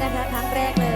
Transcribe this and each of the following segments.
กันครั้งแรกเลย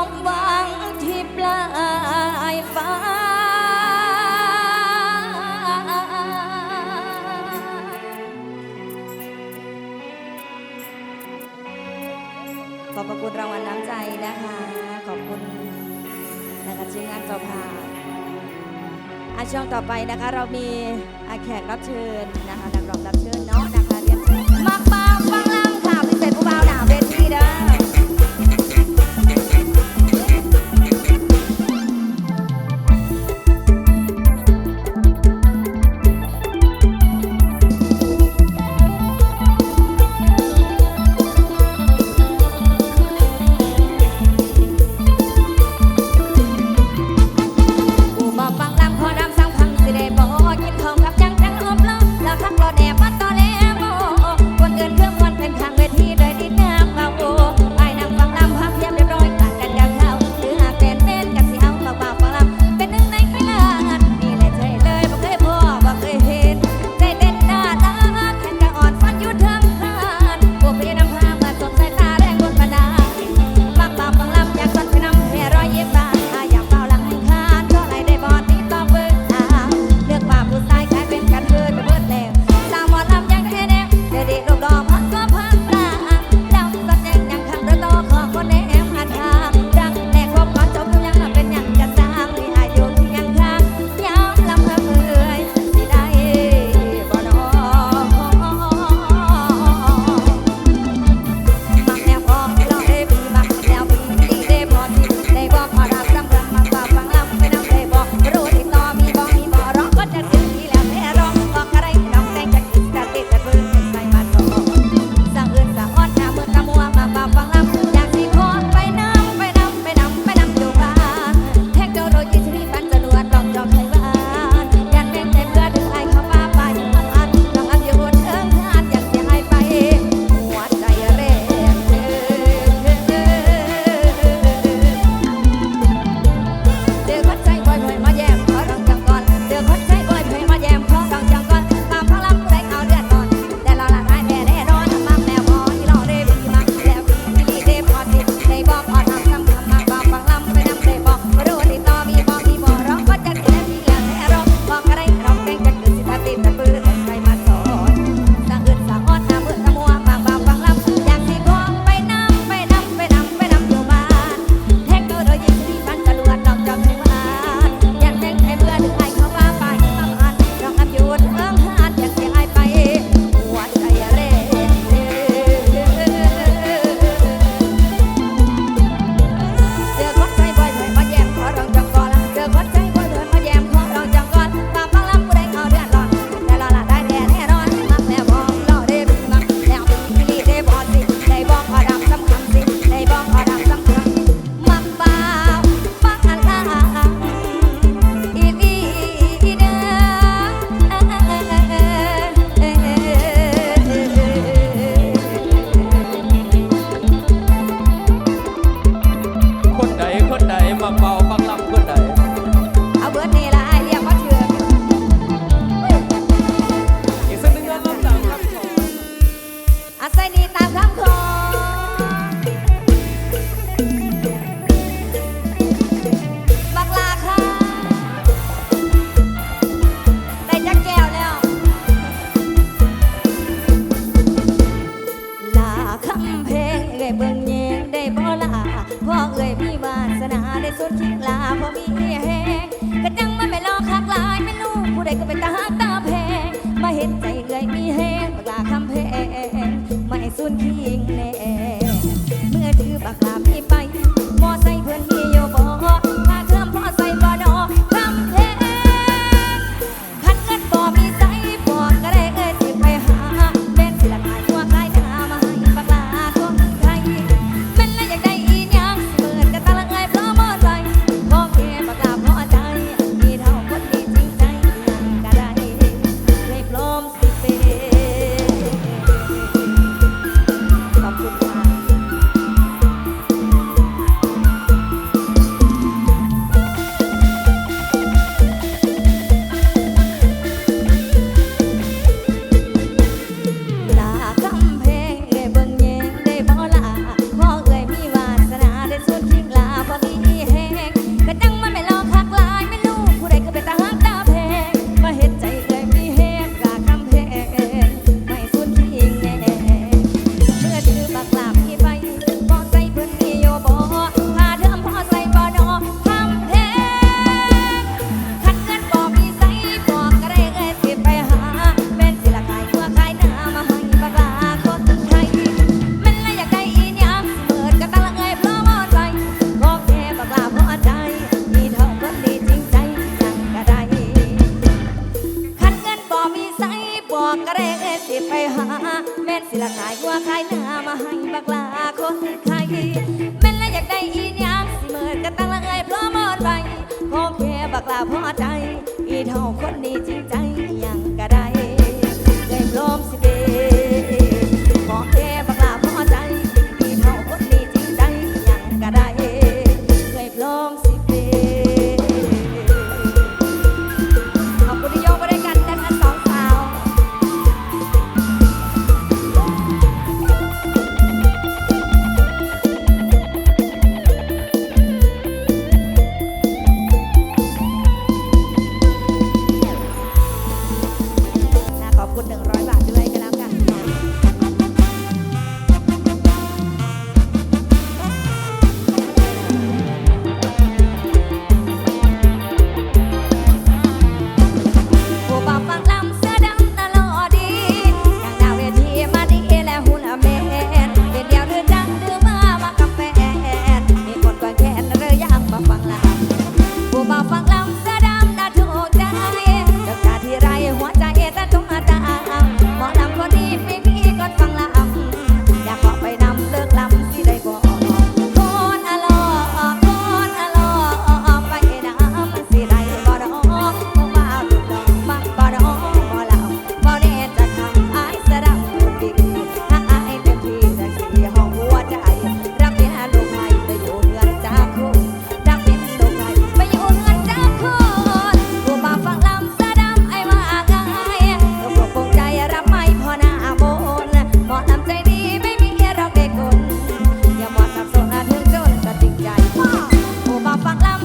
อบหวังที่ปลายฟ้า ขอบคุณรางวัลน้ำใจนะคะ ขอบคุณนะคะชื่องานเจ้าภานอาช่วงต่อไปนะคะ เรามีแขกรับเชิญนะคะนักร้องรับเชิญเนาะนะคะเรียนมากปาฟังลำค่ะเป็นผู้บ่าวหนาเวทีเด้อ ตาตาแพงมาเห็นใจเลยมีแหงบักาคำแพงไม่สุนคิงแน่เมื่อถือปากลา phạm lam